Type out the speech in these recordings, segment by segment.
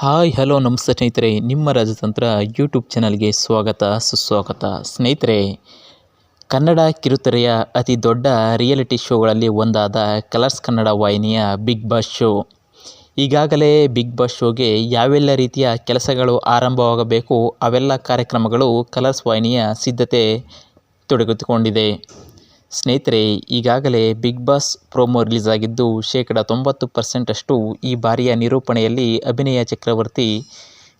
Hi, hello, ನಮಸ್ತೆ ಸ್ನೇಹಿತರೆ. ನಿಮ್ಮ ರಾಜತಂತ್ರ ಯೂಟ್ಯೂಬ್ ಚಾನಲ್ಗೆ ಸ್ವಾಗತ, ಸುಸ್ವಾಗತ. ಸ್ನೇಹಿತರೆ, ಕನ್ನಡ ಕಿರುತೆರೆಯ ಅತಿ ದೊಡ್ಡ ರಿಯಾಲಿಟಿ ಶೋಗಳಲ್ಲಿ ಒಂದಾದ ಕಲರ್ಸ್ ಕನ್ನಡ ವಾಹಿನಿಯ ಬಿಗ್ ಬಾಸ್ ಶೋ. ಈಗಾಗಲೇ ಬಿಗ್ ಬಾಸ್ ಶೋಗೆ ಯಾವೆಲ್ಲ ರೀತಿಯ ಕೆಲಸಗಳು ಆರಂಭವಾಗಬೇಕು, ಅವೆಲ್ಲ ಕಾರ್ಯಕ್ರಮಗಳು ಕಲರ್ಸ್ ವಾಹಿನಿಯ ಸಿದ್ಧತೆ ತೊಡಗಿಸಿಕೊಂಡಿದೆ. ಸ್ನೇಹಿತರೆ, ಈಗಾಗಲೇ ಬಿಗ್ ಬಾಸ್ ಪ್ರೋಮೋ ರಿಲೀಸ್ ಆಗಿದ್ದು ಶೇಕಡ ತೊಂಬತ್ತು ಪರ್ಸೆಂಟಷ್ಟು ಈ ಬಾರಿಯ ನಿರೂಪಣೆಯಲ್ಲಿ ಅಭಿನಯ ಚಕ್ರವರ್ತಿ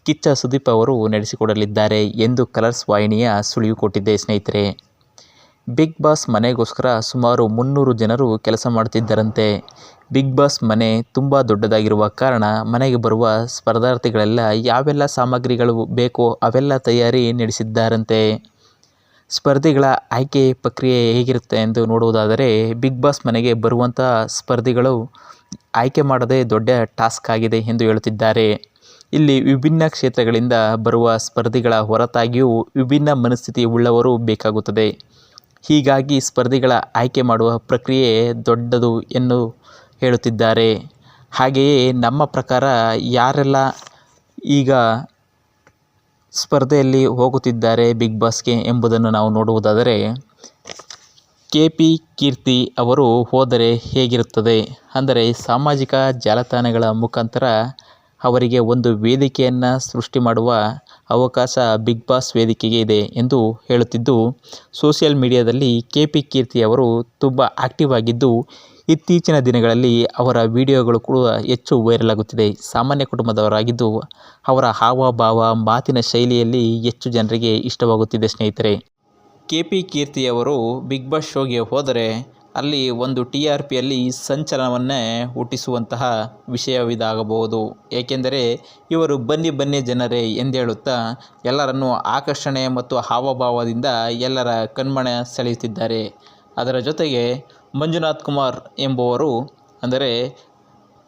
ಕಿಚ್ಚ ಸುದೀಪ್ ಅವರು ನಡೆಸಿಕೊಡಲಿದ್ದಾರೆ ಎಂದು ಕಲರ್ಸ್ ವಾಹಿನಿಯ ಸುಳಿವು ಕೊಟ್ಟಿದೆ ಸ್ನೇಹಿತರೆ. ಬಿಗ್ ಬಾಸ್ ಮನೆಗೋಸ್ಕರ ಸುಮಾರು ಮುನ್ನೂರು ಜನರು ಕೆಲಸ ಮಾಡುತ್ತಿದ್ದರಂತೆ. ಬಿಗ್ ಬಾಸ್ ಮನೆ ತುಂಬ ದೊಡ್ಡದಾಗಿರುವ ಕಾರಣ ಮನೆಗೆ ಬರುವ ಸ್ಪರ್ಧಾರ್ಥಿಗಳೆಲ್ಲ ಯಾವೆಲ್ಲ ಸಾಮಗ್ರಿಗಳು ಬೇಕೋ ಅವೆಲ್ಲ ತಯಾರಿ ನಡೆಸಿದ್ದಾರಂತೆ. ಸ್ಪರ್ಧಿಗಳ ಆಯ್ಕೆ ಪ್ರಕ್ರಿಯೆ ಹೇಗಿರುತ್ತೆ ಎಂದು ನೋಡುವುದಾದರೆ ಬಿಗ್ ಬಾಸ್ ಮನೆಗೆ ಬರುವಂಥ ಸ್ಪರ್ಧಿಗಳು ಆಯ್ಕೆ ಮಾಡೋದೇ ದೊಡ್ಡ ಟಾಸ್ಕ್ ಆಗಿದೆ ಎಂದು ಹೇಳುತ್ತಿದ್ದಾರೆ. ಇಲ್ಲಿ ವಿಭಿನ್ನ ಕ್ಷೇತ್ರಗಳಿಂದ ಬರುವ ಸ್ಪರ್ಧಿಗಳ ಹೊರತಾಗಿಯೂ ವಿಭಿನ್ನ ಮನಸ್ಥಿತಿ ಉಳ್ಳವರು ಬೇಕಾಗುತ್ತದೆ. ಹೀಗಾಗಿ ಸ್ಪರ್ಧಿಗಳ ಆಯ್ಕೆ ಮಾಡುವ ಪ್ರಕ್ರಿಯೆ ದೊಡ್ಡದು ಎಂದು ಹೇಳುತ್ತಿದ್ದಾರೆ. ಹಾಗೆಯೇ ನಮ್ಮ ಪ್ರಕಾರ ಯಾರೆಲ್ಲ ಈಗ ಸ್ಪರ್ಧೆಯಲ್ಲಿ ಹೋಗುತ್ತಿದ್ದಾರೆ ಬಿಗ್ ಬಾಸ್ಗೆ ಎಂಬುದನ್ನು ನಾವು ನೋಡುವುದಾದರೆ, ಕೆ ಪಿ ಕೀರ್ತಿ ಅವರು ಹೋದರೆ ಹೇಗಿರುತ್ತದೆ? ಅಂದರೆ, ಸಾಮಾಜಿಕ ಜಾಲತಾಣಗಳ ಮುಖಾಂತರ ಅವರಿಗೆ ಒಂದು ವೇದಿಕೆಯನ್ನು ಸೃಷ್ಟಿ ಮಾಡುವ ಅವಕಾಶ ಬಿಗ್ ಬಾಸ್ ವೇದಿಕೆಗೆ ಇದೆ ಎಂದು ಹೇಳುತ್ತಿದ್ದು, ಸೋಷಿಯಲ್ ಮೀಡಿಯಾದಲ್ಲಿ ಕೆ ಪಿ ಕೀರ್ತಿ ಅವರು ತುಂಬ ಆಕ್ಟಿವ್ ಆಗಿದ್ದು ಇತ್ತೀಚಿನ ದಿನಗಳಲ್ಲಿ ಅವರ ವಿಡಿಯೋಗಳು ಕೂಡ ಹೆಚ್ಚು ವೈರಲ್ ಆಗುತ್ತಿದೆ ಸಾಮಾನ್ಯ ಕುಟುಂಬದವರಾಗಿದ್ದು ಅವರ ಹಾವಭಾವ, ಮಾತಿನ ಶೈಲಿಯಲ್ಲಿ ಹೆಚ್ಚು ಜನರಿಗೆ ಇಷ್ಟವಾಗುತ್ತಿದೆ ಸ್ನೇಹಿತರೆ. ಕೆ. ಪಿ. ಕೀರ್ತಿಯವರು ಬಿಗ್ ಬಾಸ್ ಶೋಗೆ ಹೋದರೆ ಅಲ್ಲಿ ಒಂದು ಟಿ ಆರ್ ಪಿಯಲ್ಲಿ ಸಂಚಲನವನ್ನೇ ಹುಟ್ಟಿಸುವಂತಹ ವಿಷಯವಿದಾಗಬಹುದು. ಏಕೆಂದರೆ ಇವರು ಬನ್ನಿ ಬನ್ನಿ ಜನರೇ ಎಂದೇಳುತ್ತಾ ಎಲ್ಲರನ್ನು ಆಕರ್ಷಣೆ ಮತ್ತು ಹಾವಭಾವದಿಂದ ಎಲ್ಲರ ಕಣ್ಮನ ಸೆಳೆಯುತ್ತಿದ್ದಾರೆ. ಅದರ ಜೊತೆಗೆ ಮಂಜುನಾಥ್ ಕುಮಾರ್ ಎಂಬುವರು, ಅಂದರೆ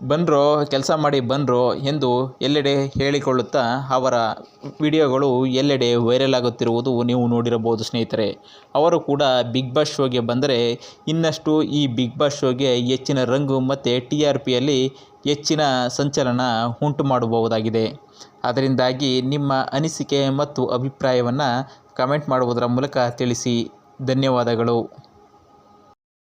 ಬನ್ರೋ ಕೆಲಸ ಮಾಡಿ ಬನ್ರೋ ಎಂದು ಎಲ್ಲೆಡೆ ಹೇಳಿಕೊಳ್ಳುತ್ತಾ ಅವರ ವಿಡಿಯೋಗಳು ಎಲ್ಲೆಡೆ ವೈರಲ್ ಆಗುತ್ತಿರುವುದು ನೀವು ನೋಡಿರಬಹುದು ಸ್ನೇಹಿತರೆ. ಅವರು ಕೂಡ ಬಿಗ್ ಬಾಸ್ ಶೋಗೆ ಬಂದರೆ ಇನ್ನಷ್ಟು ಈ ಬಿಗ್ ಬಾಸ್ ಶೋಗೆ ಹೆಚ್ಚಿನ ರಂಗು ಮತ್ತು ಟಿ ಆರ್ ಪಿಯಲ್ಲಿ ಹೆಚ್ಚಿನ ಸಂಚಲನ ಉಂಟು ಮಾಡಬಹುದಾಗಿದೆ. ಅದರಿಂದಾಗಿ ನಿಮ್ಮ ಅನಿಸಿಕೆ ಮತ್ತು ಅಭಿಪ್ರಾಯವನ್ನು ಕಮೆಂಟ್ ಮಾಡುವುದರ ಮೂಲಕ ತಿಳಿಸಿ. ಧನ್ಯವಾದಗಳು.